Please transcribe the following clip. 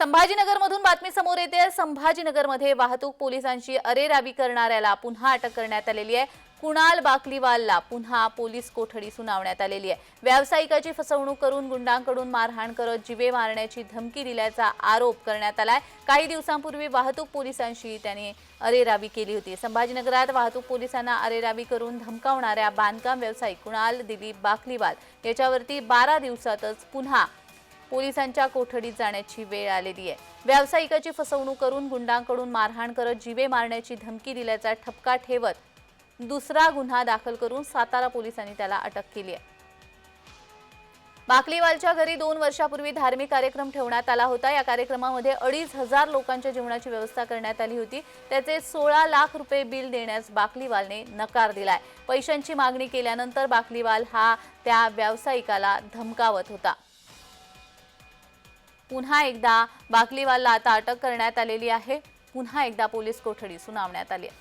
संभाजीनगरमधून बातमी समोर येते. संभाजीनगरमध्ये वाहतूक पोलिसांची अरेरावी करणाऱ्याला पुन्हा अटक करण्यात आलेली आहे. कुणाल बाकलीवालला पुन्हा पोलीस कोठडी सुनावण्यात आलेली आहे. व्यावसायिकाची फसवणूक करून गुंडांकडून मारहाण करत जिवे मारण्याची धमकी दिल्याचा आरोप करण्यात आलाय. काही दिवसांपूर्वी वाहतूक पोलिसांशी त्याने अरेरावी केली होती. संभाजीनगरात वाहतूक पोलिसांना अरेरावी करून धमकावणाऱ्या बांधकाम व्यावसायिक कुणाल दिलीप बाकलीवाल याच्यावरती बारा दिवसातच पुन्हा पोलिसांच्या कोठडीत जाण्याची वेळ आलेली आहे. व्यावसायिकाची फसवणूक करून गुंडांकडून मारहाण करत जिवे मारण्याची धमकी दिल्याचा ठपका ठेवत दुसरा गुन्हा दाखल करून सातारा पोलिसांनी त्याला अटक केली आहे. बाकलीवालच्या घरी दोन वर्षापूर्वी धार्मिक कार्यक्रम ठेवण्यात आला होता. या कार्यक्रमामध्ये अडीच हजार लोकांच्या जेवणाची व्यवस्था करण्यात आली होती. त्याचे सोळा लाख रुपये बिल देण्यास बाकलीवालने नकार दिलाय. पैशांची मागणी केल्यानंतर बाकलीवाल हा त्या व्यावसायिकाला धमकावत होता. पुन्हा एकदा बाकलीवालला आता अटक करण्यात आलेली आहे. पुन्हा एकदा पोलीस कोठडी सुनावण्यात आली आहे.